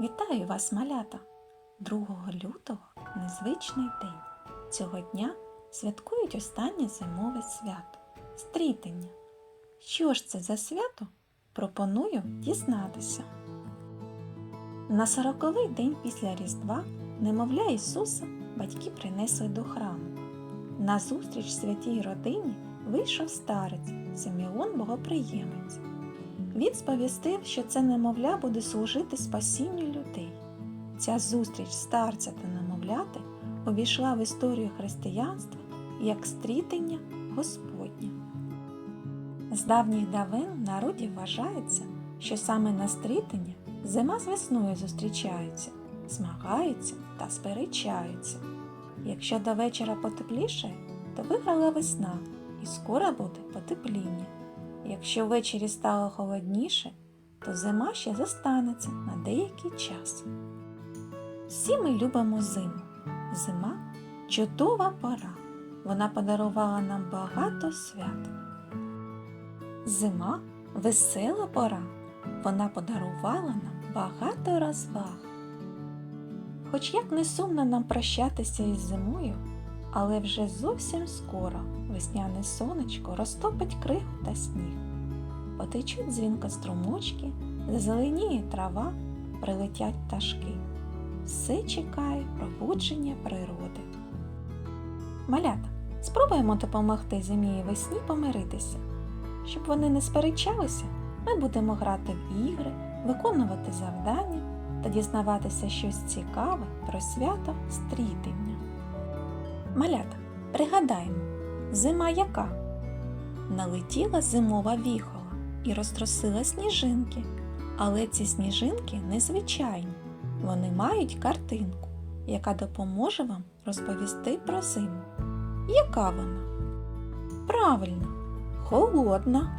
Вітаю вас, малята! 2 лютого незвичний день. Цього дня святкують останнє зимове свято стрітення. Що ж це за свято? Пропоную дізнатися. На сороковий день після Різдва немовля Ісуса батьки принесли до храму. На зустріч святій родині вийшов старець Симеон Богоприємець. Він сповістив, що це немовля буде служити спасінню людей. Ця зустріч старця та немовляти увійшла в історію християнства як стрітення Господнє. З давніх давен в народі вважається, що саме на стрітення зима з весною зустрічаються, змагаються та сперечаються. Якщо до вечора потепліше, то виграла весна і скоро буде потепління. Якщо ввечері стало холодніше, то зима ще застанеться на деякий час. Всі ми любимо зиму. Зима чудова пора. Вона подарувала нам багато свят. Зима весела пора. Вона подарувала нам багато розваг. Хоч як не сумно нам прощатися із зимою, але вже зовсім скоро весняне сонечко розтопить кригу та сніг. Потечуть дзвінко струмочки, зазеленіє трава, прилетять пташки. Все чекає пробудження природи. Малята, спробуємо допомогти зимі і весні помиритися. Щоб вони не сперечалися, ми будемо грати в ігри, виконувати завдання та дізнаватися щось цікаве про свято стрітення. Малята, пригадаємо, зима яка? Налетіла зимова віхола і розтросила сніжинки. Але ці сніжинки незвичайні. Вони мають картинку, яка допоможе вам розповісти про зиму. Яка вона? Правильно, холодна,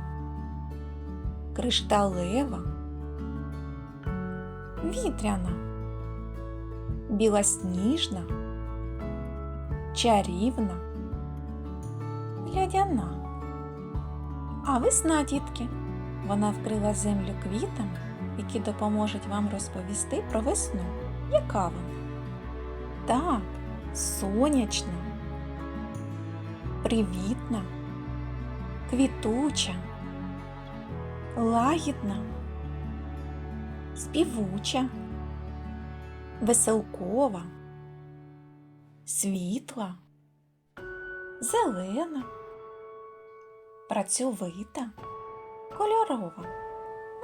кришталева, вітряна, білосніжна, чарівна, лядяна. А весна, дітки, вона вкрила землю квітами, які допоможуть вам розповісти про весну. Яка вона? Так, сонячна, привітна, квітуча, лагідна, співуча, веселкова, світла, зелена, працьовита, кольорова.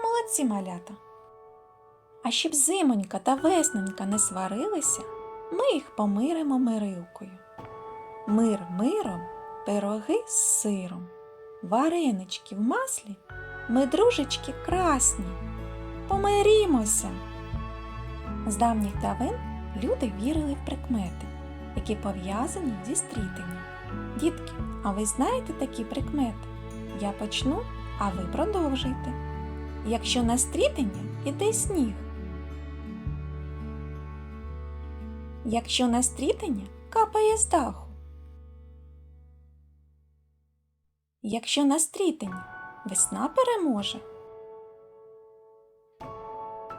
Молодці малята. А щоб зимонька та весненька не сварилися, ми їх помиримо мирилкою. Мир миром, пироги з сиром, варенички в маслі, ми дружечки красні. Помирімося. З давніх давен люди вірили в прикмети, які пов'язані зі стрітенням. Дітки, а ви знаєте такі прикмети? Я почну, а ви продовжуйте. Якщо на стрітення іде сніг. Якщо на стрітення капає з даху. Якщо на стрітення весна переможе.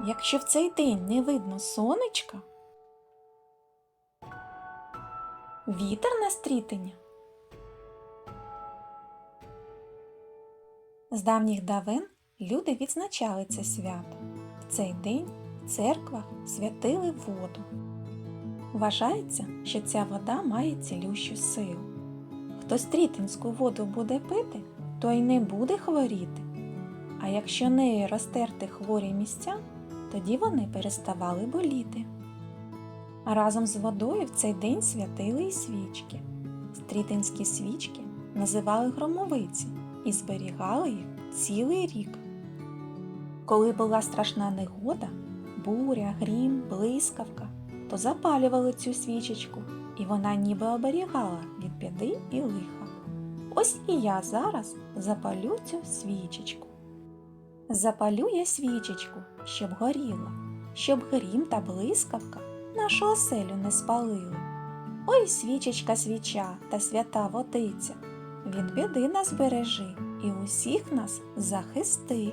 Якщо в цей день не видно сонечка, вітер на стрітення. З давніх давен люди відзначали це свято. В цей день в церквах святили воду. Вважається, що ця вода має цілющу силу. Хто стрітинську воду буде пити, той не буде хворіти. А якщо нею розтерти хворі місця, тоді вони переставали боліти. А разом з водою в цей день святили і свічки. Стрітинські свічки називали громовиці і зберігали їх цілий рік. Коли була страшна негода, буря, грім, блискавка, то запалювали цю свічечку, і вона ніби оберігала від біди і лиха. Ось і я зараз запалю цю свічечку. Запалю я свічечку, щоб горіла, щоб грім та блискавка нашу оселю не спалили. Ой, свічечка свіча та свята водиця, від біди нас бережи і усіх нас захисти.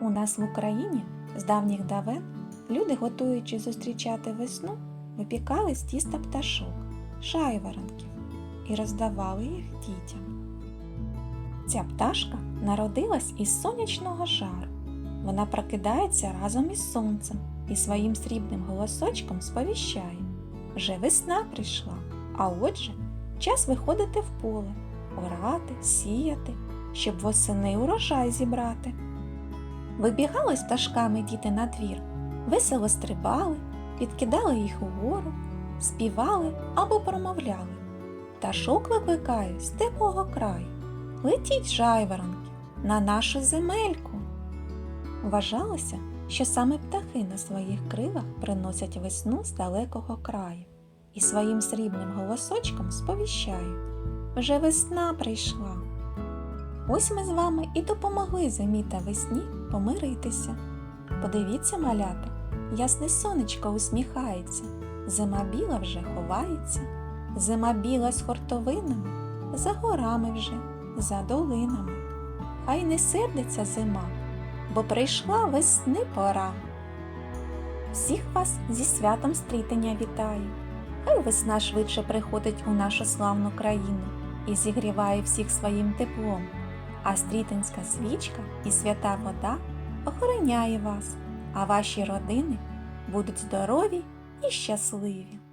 У нас в Україні з давніх давен люди, готуючи зустрічати весну, випікали з тіста пташок, шайворонків і роздавали їх дітям. Ця пташка народилась із сонячного жару. Вона прокидається разом із сонцем і своїм срібним голосочком сповіщає. Вже весна прийшла, а отже, час виходити в поле, орати, сіяти, щоб восени урожай зібрати. Вибігали з пташками діти на двір, весело стрибали, підкидали їх угору, співали або промовляли. Пташок викликаю з теплого краю. Летіть, жайворонки, на нашу земельку. Вважалося, що саме птахи на своїх крилах приносять весну з далекого краю і своїм срібним голосочком сповіщають вже весна прийшла. Ось ми з вами і допомогли зимі та весні помиритися. Подивіться, малята, ясне сонечко усміхається, зима біла вже ховається, зима біла з хортовинами, за горами вже, за долинами. Хай не сердиться зима, бо прийшла весни пора. Всіх вас зі святом стрітення вітаю. Хай весна швидше приходить у нашу славну країну і зігріває всіх своїм теплом, а стрітинська свічка і свята вода охороняє вас, а ваші родини будуть здорові і щасливі.